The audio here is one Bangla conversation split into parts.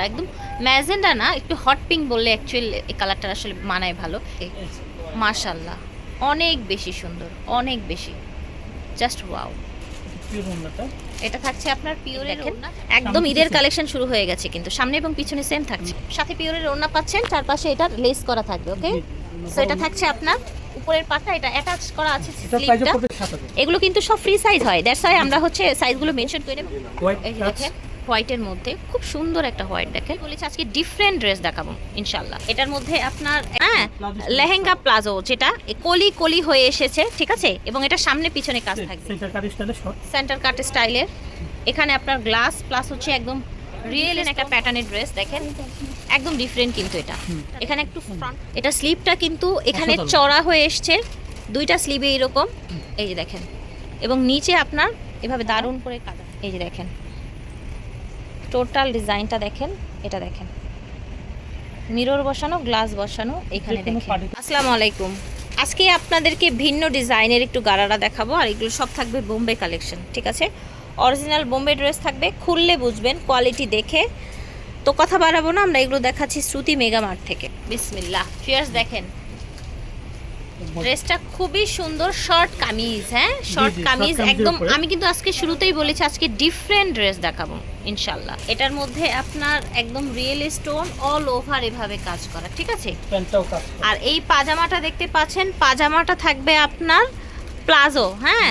ম্যাজেন্ডা একদম ম্যাজেন্ডা না একটু হট পিঙ্ক বললে অ্যাকচুয়ালি এই কালারটা আসলে মানায় ভালো। মাশাল্লাহ অনেক বেশি সুন্দর অনেক বেশি। জাস্ট ওয়াও এটা থাকছে আপনার পিওরের ওড়না। একদম ঈদের কালেকশন শুরু হয়ে গেছে কিন্তু সামনে এবং পিছনে সেম থাকছে। সাথে পিওরের ওড়না পাচ্ছেন চারপাশে এটা লেস করা থাকবে ওকে সো এটা থাকছে আপনার উপরের পাটটা এটা অ্যাটাচ করা আছে স্লিপটা এগুলো কিন্তু সব ফ্রি সাইজ হয় দ্যাটস ওয়াই আমরা হচ্ছে সাইজগুলো মেনশন করে নেব। এই দেখেন। হোয়াইটের মধ্যে খুব সুন্দর একটা হোয়াইট দেখেন। বলেছি আজকে ডিফারেন্ট ড্রেস দেখাবো ইনশাল্লাহ এটার মধ্যে আপনার হ্যাঁ লেহেঙ্গা প্লাজো যেটা কলি কলি হয়ে এসেছে ঠিক আছে? এবং এটা সামনে পিছনে কাজ থাকবে। সেন্টার কাট স্টাইলের এখানে আপনার গ্লাস প্লাস হচ্ছে একদম রিয়েল একটা প্যাটার্নের ড্রেস দেখেন? একদম ডিফারেন্ট কিন্তু এটা। এখানে একটু ফ্রন্ট এটা স্লিপটা কিন্তু এখানে চড়া হয়ে এসছে। দুইটা স্লিভে এরকম। এই যে দেখেন। এবং নিচে আপনার এভাবে দারুণ করে কাটা এই যে দেখেন। টোটাল ডিজাইনটা দেখেন এটা দেখেন। মিরর বসানো গ্লাস বসানো এখানে দেখেন। আসসালামু আলাইকুম। আজকে আপনাদেরকে ভিন্ন ডিজাইনের একটু গারারা দেখাবো আর এগুলো সব থাকবে বোম্বে কালেকশন ঠিক আছে? অরিজিনাল বোম্বে ড্রেস থাকবে খুললে বুঝবেন কোয়ালিটি দেখে। তো কথা বাড়াবো না আমরা এগুলো দেখাচ্ছি শ্রুতি মেগা মার্ট থেকে। বিসমিল্লাহ। ফিয়ার্স দেখেন ড্রেসটা খুবই সুন্দর শর্ট কামিজ হ্যাঁ? শর্ট কামিজ একদম আমি কিন্তু আজকে শুরুতেই বলেছি আজকে ডিফারেন্ট ড্রেস দেখাবো ইনশাল্লাহ এটার মধ্যে আপনার একদম রিয়েল স্টোন অল ওভার এভাবে কাজ করা ঠিক আছে? আর এই পাজামাটা দেখতে পাচ্ছেন পাজামাটা থাকবে আপনার প্লাজো হ্যাঁ?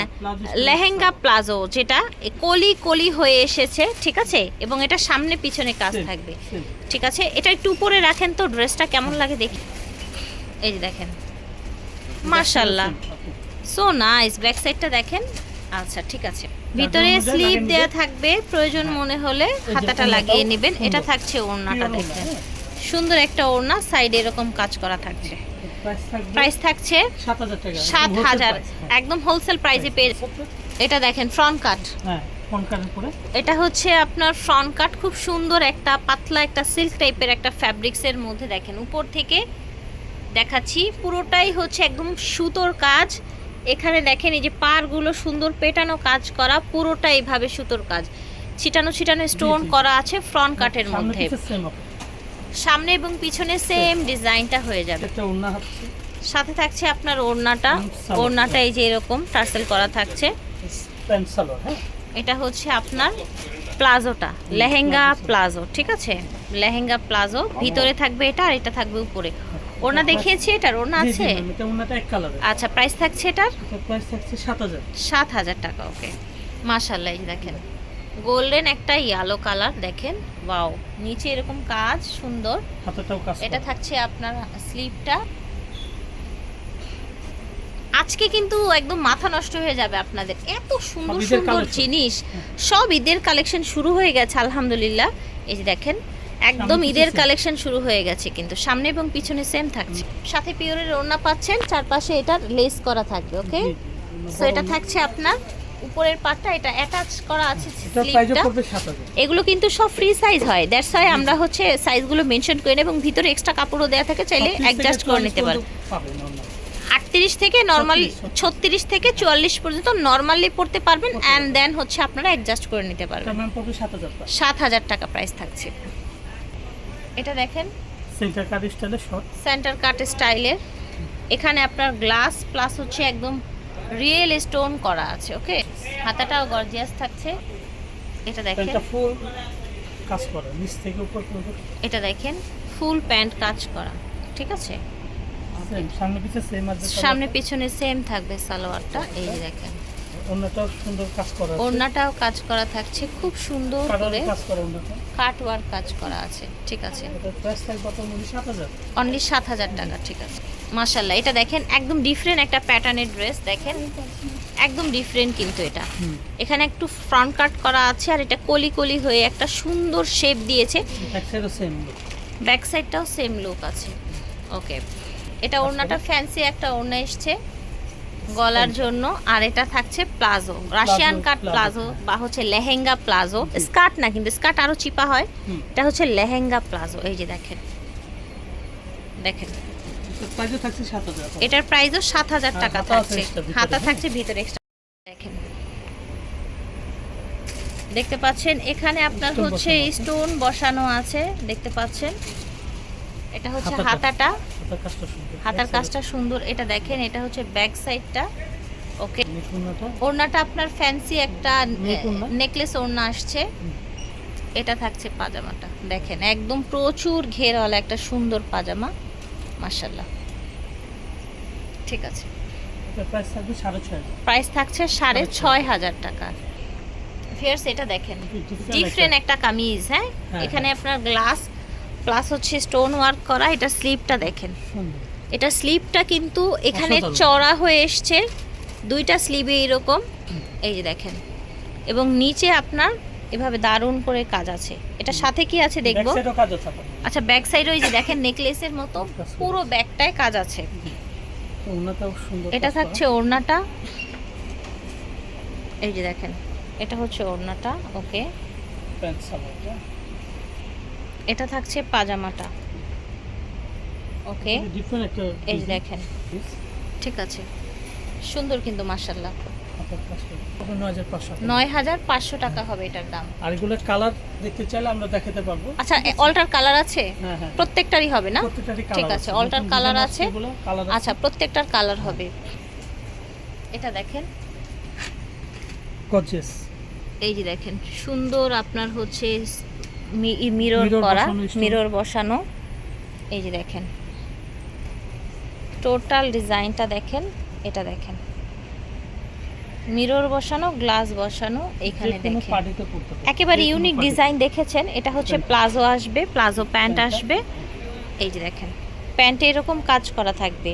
লেহেঙ্গা প্লাজো যেটা কলি কলি হয়ে এসেছে ঠিক আছে? এবং এটা সামনে পিছনে কাজ থাকবে ঠিক আছে? এটা একটু উপরে রাখেন তো ড্রেসটা কেমন লাগে দেখি। এই যে দেখেন মার্শাল্লাহ সো নাইস ব্যাক সাইডটা দেখেন। আচ্ছা ঠিক আছে। ভিতরে স্লিপ দেয়া থাকবে প্রয়োজন মনে হলে যে হাতাটা লাগিয়ে নেবেন। এটা থাকছে ওড়নাটা দেখেন। হ্যাঁ। সুন্দর একটা ওড়না সাইডে এরকম কাজ করা থাকছে। প্রাইস থাকছে সাত হাজার হ্যাঁ। একদম হোলসেল প্রাইসে পেয়ে এটা দেখেন ফ্রন্ট কাট হ্যাঁ এটা হচ্ছে আপনার ফ্রন্ট কাট খুব সুন্দর একটা পাতলা একটা সিল্ক টাইপের একটা ফ্যাব্রিক্সের মধ্যে দেখেন। উপর থেকে দেখাচ্ছি। পুরোটাই হচ্ছে একদম সুতোর কাজ। এখানে দেখেন এই যে পারগুলো সুন্দর পেটানো কাজ করা পুরোটা এইভাবে সুতোর কাজ। ছিটানো ছিটানো স্টোন করা আছে ফ্রন্ট কাটের মধ্যে। সামনে এবং পিছনে সেম ডিজাইনটা হয়ে যাবে। সাথে থাকছে আপনার ওড়নাটা। ওড়নাটা এই যে এরকম টার্সেল করা থাকছে। হ্যাঁ। এটা হচ্ছে আপনার প্লাজোটা লেহেঙ্গা প্লাজো ঠিক আছে? লেহেঙ্গা প্লাজো। ভিতরে থাকবে এটা আর এটা থাকবে উপরে। ওড়না দেখিয়েছি এটার জি, আছে? এটা ওন্নাটা এক কালারের আচ্ছা প্রাইস থাকছে এটার? প্রাইস থাকছে 7000 সাত হাজার টাকা ওকে। মাশাল্লাহ এই দেখেন। গোল্ডেন একটা ইয়েলো কালার দেখেন। ওয়াও নিচে এরকম কাজ সুন্দর। হাতেটাও কাজ এটা থাকছে আপনার স্লিপটা আজকে কিন্তু একদম মাথা নষ্ট হয়ে যাবে আপনাদের। এত সুন্দর সুন্দর জিনিস। সব ঈদের কালেকশন শুরু হয়ে গেছে আলহামদুলিল্লাহ। এই যে দেখেন একদম ঈদের কালেকশন শুরু হয়ে গেছে কিন্তু। সামনে এবং পিছনে সেম থাকছে। সাথে পিওরের ওড়না পাচ্ছেন চারপাশে এটা লেস করা থাকবে ওকে সো এটা থাকছে আপনার। উপরের পাটটা এটা অ্যাটাচ করা আছে স্লিপটা এগুলো কিন্তু সব ফ্রি সাইজ হয়। দ্যাটস ওয়াই আমরা হচ্ছে সাইজগুলো মেনশন করে এবং ভিতরে এক্সট্রা কাপড়ও দেওয়া থাকে চাইলে অ্যাডজাস্ট করে নিতে পারেন। আটত্রিশ থেকে নর্মাল 36 ছত্রিশ। থেকে চুয়াল্লিশ পর্যন্ত নর্মালি পড়তে পারবেন অ্যান্ড দেন হচ্ছে আপনারা অ্যাডজাস্ট করে নিতে পারবেন। ম্যাম 7000 টাকা। সাত হাজার টাকা প্রাইস থাকছে। এটা দেখেন। সেন্টার কাট স্টাইলে শর্ট সেন্টার কাট স্টাইলের এখানে আপনার গ্লাস প্লাস হচ্ছে একদম রিয়েল স্টোন করা আছে ওকে হাতাটাও গর্জিয়াস থাকছে। এটা দেখেন। প্যান্টটা ফুল কাজ করা নিচ থেকে উপর পর্যন্ত। এটা দেখেন ফুল প্যান্ট কাজ করা ঠিক আছে? সেম সামনে পিছে সেম আছে সামনে পিছনে সেম থাকবে সালোয়ারটা এই দেখেন। সুন্দর কাজ করা ওড়নাটাও কাজ করা থাকছে খুব সুন্দর করে কাজ করা কাট ওয়ার্ক কাজ করা আছে ঠিক আছে। প্রাইস থাকবে কত? 7000 অনলি সাত হাজার টাকা ঠিক আছে। মাশাল্লাহ এটা দেখেন একদম ডিফারেন্ট একটা প্যাটার্নের ড্রেস দেখেন? একদম ডিফারেন্ট কিন্তু এটা। এখানে একটু ফ্রন্ট কাট করা আছে আর এটা কলি কলি হয়ে একটা সুন্দর শেপ দিয়েছে। সাইডও সেম ব্যাক সাইডটাও সেম লুক আছে। ওকে এটা ওড়নাটা ফ্যান্সি একটা ওড়না এসছে। গলার জন্য আর এটা থাকছে প্লাজো। রাশিয়ান কাট প্লাজো। বা হচ্ছে লেহেঙ্গা প্লাজো। স্কার্ট না কিন্তু স্কার্ট আরও চিপা হয়। এটা হচ্ছে লেহেঙ্গা প্লাজো এই যে দেখেন। দেখেন। প্রাইসও থাকছে 7000 এটার প্রাইসও সাত হাজার টাকা থাকছে। হাতা হ্যাঁ। থাকছে ভিতরে এক্সট্রা দেখেন। দেখতে পাচ্ছেন এখানে আপনার হচ্ছে স্টোন বসানো আছে। দেখতে পাচ্ছেন। এটা হচ্ছে হাতাটা। হাতার কাজটা সুন্দর। হাতার কাজটা সুন্দর। এটা দেখেন এটা হচ্ছে ব্যাক সাইডটা ওকে ওড়নাটা আপনার ফ্যান্সি একটা নেকলেস ওড়না আসছে। এটা থাকছে পাজামাটা। দেখেন একদম প্রচুর ঘেরওয়ালা একটা সুন্দর পাজামা। মার্শাল্লাহ ঠিক আছে। প্রাইস থাকছে সাড়ে ছয়। হাজার। টাকা। ফিয়ার্স এটা দেখেন। ডিফারেন্ট একটা- একটা কামিজ হ্যাঁ? হ্যাঁ, এখানে হ্যাঁ। আপনার গ্লাস প্লাস হচ্ছে স্টোন ওয়ার্ক করা এটা স্লিপটা দেখেন। এটা স্লিপটা কিন্তু এখানে চড়া হয়ে এসছে দুইটা স্লিভে এরকম এই যে দেখেন। এবং নিচে আপনার এভাবে দারুণ করে কাজ আছে। এটা সাথে কি আছে দেখব। আচ্ছা ব্যাক সাইডে ওই যে দেখেন নেকলেসের মতো পুরো ব্যাকটায় কাজ আছে। এটা থাকছে ওড়নাটা। এই যে দেখেন এটা হচ্ছে ওড়নাটা ওকে। এটা থাকছে পাজামাটা। ওকে এই দেখেন। ঠিক আছে। সুন্দর কিন্তু মার্শাল্লাহ ওটা নয় হাজার পাঁচশো টাকা। হবে এটার দাম। আর এগুলো কালার দেখতে চাইলে আমরা দেখাতে পারব। আচ্ছা অল্টার কালার আছে? হ্যাঁ হ্যাঁ। প্রত্যেকটারই হবে না? ঠিক আছে, colour আছে। আচ্ছা প্রত্যেকটার কালার হবে। এটা দেখেন। গর্জিয়াস এই যে দেখেন সুন্দর আপনার হচ্ছে মিরর করা মিরর বসানো। এই যে দেখেন। টোটাল ডিজাইনটা দেখেন এটা দেখেন। মিরর বসানো গ্লাস বসানো এখানে দেখেন। একেবারে ইউনিক ডিজাইন দেখেছেন এটা হচ্ছে প্লাজো আসবে প্লাজো প্যান্ট আসবে। এই যে দেখেন প্যান্টে এরকম কাজ করা থাকবে।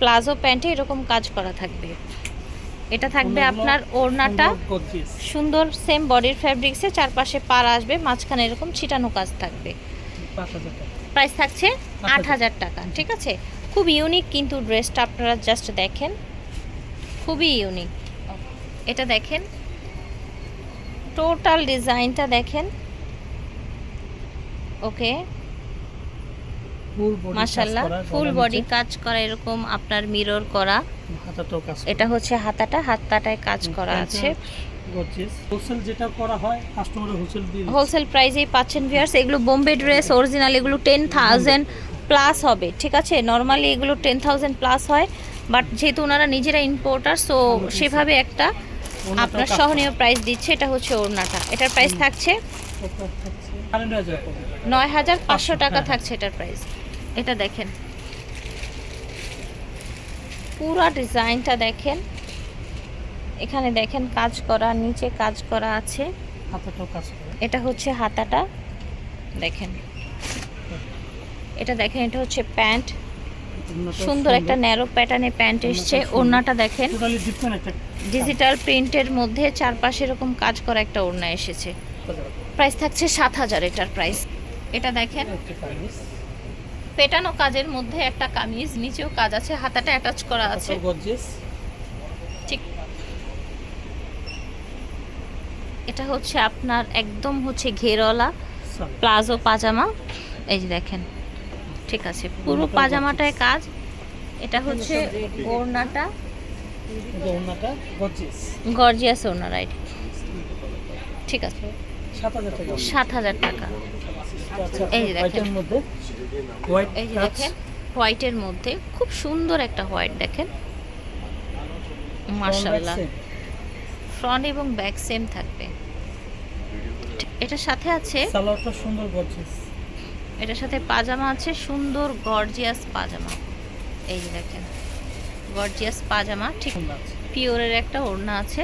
প্লাজো প্যান্টে এরকম কাজ করা থাকবে। এটা থাকবে আপনার ওড়নাটা। সুন্দর সেম বডির ফ্যাব্রিক্সে চারপাশে পার আসবে মাঝখানে এরকম ছিটানো কাজ থাকবে। প্রাইস থাকছে আট হাজার। টাকা ঠিক আছে? খুব ইউনিক কিন্তু ড্রেসটা আপনারা জাস্ট দেখেন। খুবই ইউনিক এটা দেখেন। টোটাল ডিজাইনটা দেখেন। ওকে মাশাল্লাহ ফুল বডি কাজ করা এরকম আপনার মিরর করা। এটা হচ্ছে হাতাটা হাতাটায় কাজ করা আছে। gorgeous। যেটা করা হয় কাস্টমারের হোলসেল দিয়ে হোলসেল প্রাইসেই পাচ্ছেন ভিয়ার্স এগুলো বোম্বে ড্রেস অরিজিনাল এগুলো টেন থাউজেন্ড প্লাস হবে ঠিক আছে? নর্মালি এগুলো টেন থাউজেন্ড প্লাস হয় বাট যেহেতু ওনারা নিজেরা ইম্পোর্টার সো সেভাবে একটা আপনার সহনীয় প্রাইস দিচ্ছে এটা হচ্ছে ওড়নাটা। এটার প্রাইস থাকছে নয় হাজার পাঁচশো, টাকা হ্যাঁ। থাকছে এটার প্রাইস এটা দেখেন। পুরো ডিজাইনটা দেখেন। এখানে দেখেন কাজ করা নিচে কাজ করা আছে। এটা হচ্ছে হাতাটা। দেখেন। এটা দেখেন এটা হচ্ছে প্যান্ট। সুন্দর একটা ন্যারো প্যাটার্নে প্যান্ট এসছে। ওড়নাটা দেখেন। ডিজিটাল প্রিন্টের মধ্যে চারপাশে এরকম কাজ করা একটা ওড়না এসেছে। প্রাইস থাকছে সাত হাজার এটার প্রাইস এটা দেখেন। পেটানো কাজের মধ্যে একটা কামিজ নিচেও কাজ আছে হাতাটা অ্যাটাচ করা আছে। ঠিক। এটা হচ্ছে আপনার একদম হচ্ছে ঘেরওয়ালা প্লাজো পাজামা। এই যে দেখেন ঠিক আছে পুরো পাজামাটায় কাজ। এটা হচ্ছে ওড়নাটা। গর্জিয়াস ওড়না রাইট ঠিক আছে। সাত হাজার টাকা। হাজার আচ্ছা, এই যে দেখেন। white এর মধ্যে? White এই যে দেখেন হোয়াইটের মধ্যে খুব সুন্দর একটা হোয়াইট দেখেন। মার্শাল্লাহ ফ্রন্ট এবং ব্যাক সেম থাকবে। এটার সাথে আছে সালোয়ারটা সুন্দর। এটার সাথে পাজামা আছে সুন্দর গর্জিয়াস পাজামা। এই যে দেখেন গর্জিয়াস পাজামা ঠিক আছে। পিওরের একটা ওড়না আছে।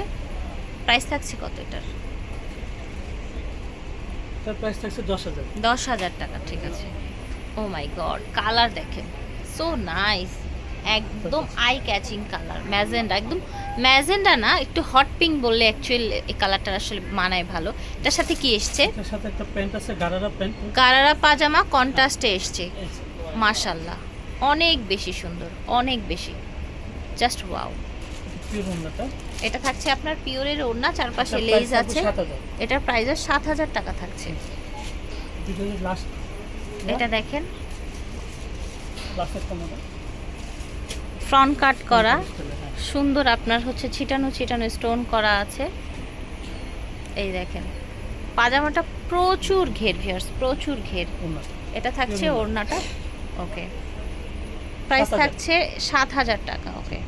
প্রাইস থাকছে কত এটার? এটার প্রাইস থাকছে দশ হাজার। দশ হাজার টাকা ঠিক আছে। ও মাই গড কালার দেখেন সো নাইস একদম আই ক্যাচিং কালার ম্যাজেন্ডা একদম ম্যাজেন্ডা না একটু হট পিঙ্ক বললে অ্যাকচুয়ালি এই কালারটা আসলে মানায় ভালো। এটার সাথে কি এসছে? এটার সাথে একটা প্যান্ট আছে গারারা প্যান্ট গারারা পাজামা কন্ট্রাস্টে এসছে। মাশাল্লাহ অনেক বেশি সুন্দর অনেক বেশি। জাস্ট ওয়াও পিওর ওড়নাটা এটা থাকছে আপনার পিওরের ওড়না চারপাশে লেজ আছে। 7,000 এটার প্রাইস সাত হাজার টাকা থাকছে। এটা দেখেন। ফ্রন্ট কাট করা। হ্যাঁ। সুন্দর আপনার হচ্ছে ছিটানো ছিটানো স্টোন করা আছে। এই দেখেন। পাজামাটা প্রচুর ঘের ভিয়ার্স প্রচুর ঘের। এটা থাকছে। ওড়নাটা। ওকে প্রাইস থাকছে সাত হাজার টাকা ওকে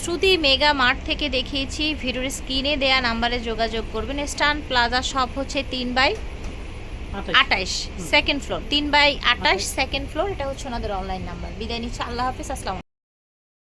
শ্রুতি মেগা মার্ট থেকে দেখিয়েছি। ভিডিওর স্ক্রিনে দেয়া নাম্বারে যোগাযোগ করবেন। স্টান প্লাজা শপ হচ্ছে তিন বাই। আটাইশ সেকেন্ড ফ্লোর তিন বাই আটাইশ। সেকেন্ড ফ্লোর এটা হচ্ছে ওনাদের অনলাইন নাম্বার বিদায় নিচ্ছে। আল্লাহ হাফিজ। আসসালাম